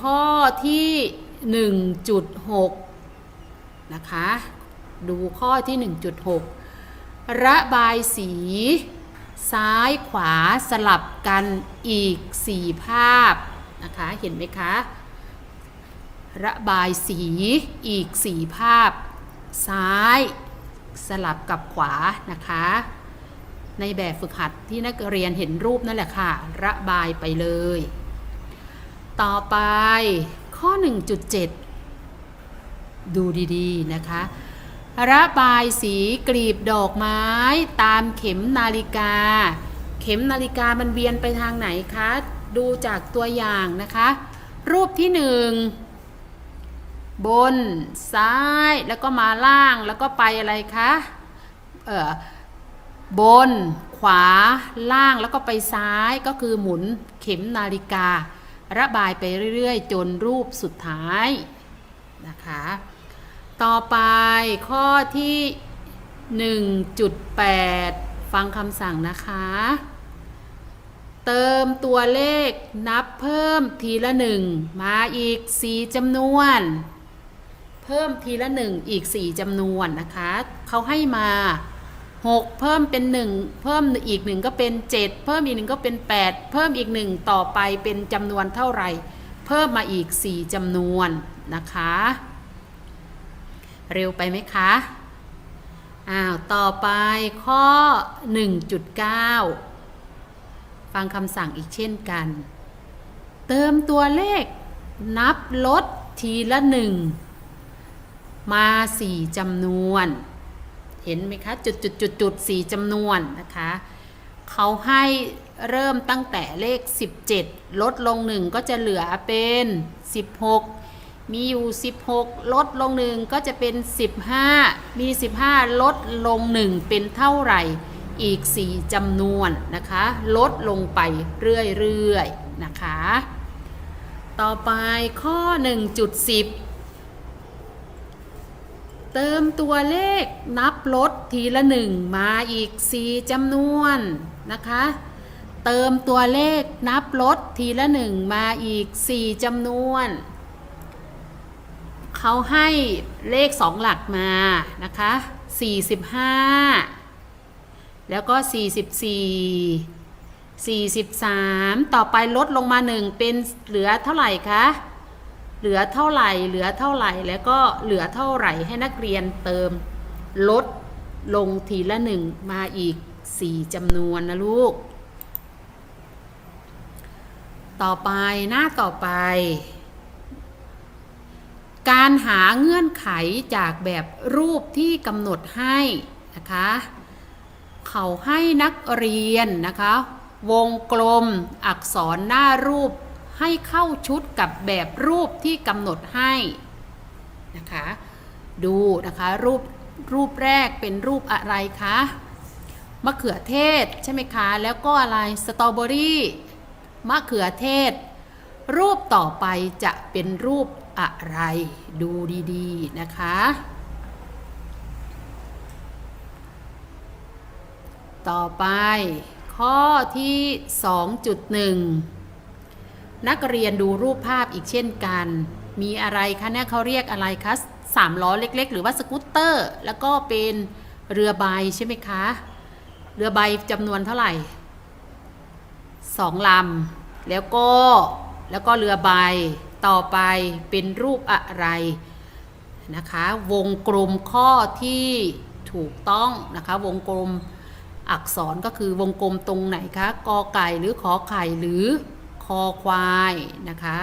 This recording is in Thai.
ข้อที่ 1.6 นะคะ ดูข้อที่ 1.6 ระบายสี ซ้ายขวาสลับกันอีก 4 ภาพ นะคะ เห็นไหมคะ ระบายสีอีก 4 ภาพ ซ้ายสลับกับขวา นะคะ ในแบบฝึกหัดที่นักเรียนเห็นรูปนั่นแหละค่ะ ระบายไปเลย ต่อไปข้อ 1.7 ดูดีๆนะคะ ระบายสีกลีบดอกไม้ตามเข็มนาฬิกา เข็มนาฬิกามันเวียนไปทางไหนคะ ดูจากตัวอย่างนะคะ รูปที่หนึ่งบน ซ้ายแล้วก็มาล่างแล้วก็ไปอะไรคะ เออบน ขวาล่างแล้วก็ไปซ้ายก็คือหมุนเข็มนาฬิกา ระบายไปเรื่อยๆ จนรูปสุดท้ายนะคะ ต่อไปข้อที่ 1.8 ฟังคำสั่งนะคะ เติมตัวเลขนับเพิ่มทีละหนึ่งมาอีก 4จำนวน เพิ่มทีละหนึ่งอีก 4จำนวนนะคะ เขาให้มา 6 เพิ่มเป็น 1 เพิ่มอีก 1 ก็เป็น 7 เพิ่มอีก 1 ก็เป็น 8 เพิ่มอีก 1 ต่อไปเป็นจำนวนเท่าไหร่ เพิ่มมาอีก 4จำนวนนะคะ เร็วไปไหมคะอ้าวต่อไปข้อ 1.9 ฟังคำสั่งอีกเช่นกัน เติมตัวเลข นับลดทีละหนึ่งมาสี่จำนวน เห็นไหมคะ จุดจุดจุดจุดสี่จำนวนนะคะ เขาให้เริ่มตั้งแต่เลข 17 ลดลงหนึ่งก็จะเหลือเป็น 16 มีอยู่ 16 ลดลงหนึ่งก็จะเป็น 15 มี 15 ลดลงหนึ่งเป็นเท่าไหร่อีก 4จำนวนนะคะ ลดลงไปเรื่อยๆนะคะ ต่อไปข้อ 1.10 เติมตัวเลขนับลดทีละหนึ่งมาอีก 4จำนวนนะคะ เติมตัวเลขนับลดทีละหนึ่งมาอีก 4จำนวน เขาให้เลข 2 หลักมานะคะ 45 แล้วก็ 44 43 ต่อไปลดลงมา 1 เป็นเหลือเท่าไหร่คะ เหลือเท่าไหร่ เหลือเท่าไหร่ แล้วก็เหลือเท่าไหร่ให้นักเรียนเติมลดลงทีละหนึ่งมาอีก 4จำนวนนะลูก ต่อไปหน้าต่อไป การหาเงื่อนไขจากแบบรูปที่กำหนดให้นะคะเขาให้นักเรียนนะคะ วงกลมอักษรหน้ารูป ให้เข้าชุดกับแบบรูปที่กำหนดให้นะคะ ดูนะคะรูปรูปแรกเป็นรูปอะไรคะมะเขือเทศใช่ไหมคะ แล้วก็อะไรสตรอเบอรี่มะเขือเทศ รูปต่อไปจะเป็นรูปอะไร ดูดีๆนะคะ ต่อไปข้อที่ 2.1 นักเรียนดูรูปภาพอีกเช่นกัน มีอะไรคะเนี่ยเขาเรียกอะไรคะสามล้อเล็ก ๆ หรือว่าสกูตเตอร์ แล้วก็เป็นเรือใบใช่ไหมคะ เรือใบจำนวนเท่าไหร่สองลำแล้วก็แล้วก็เรือใบต่อไปเป็นรูปอะไรนะคะ วงกลมข้อที่ถูกต้องนะคะ วงกลมอักษรก็คือวงกลมตรงไหนคะกอไก่หรือขอไข่หรือ คอควายนะคะ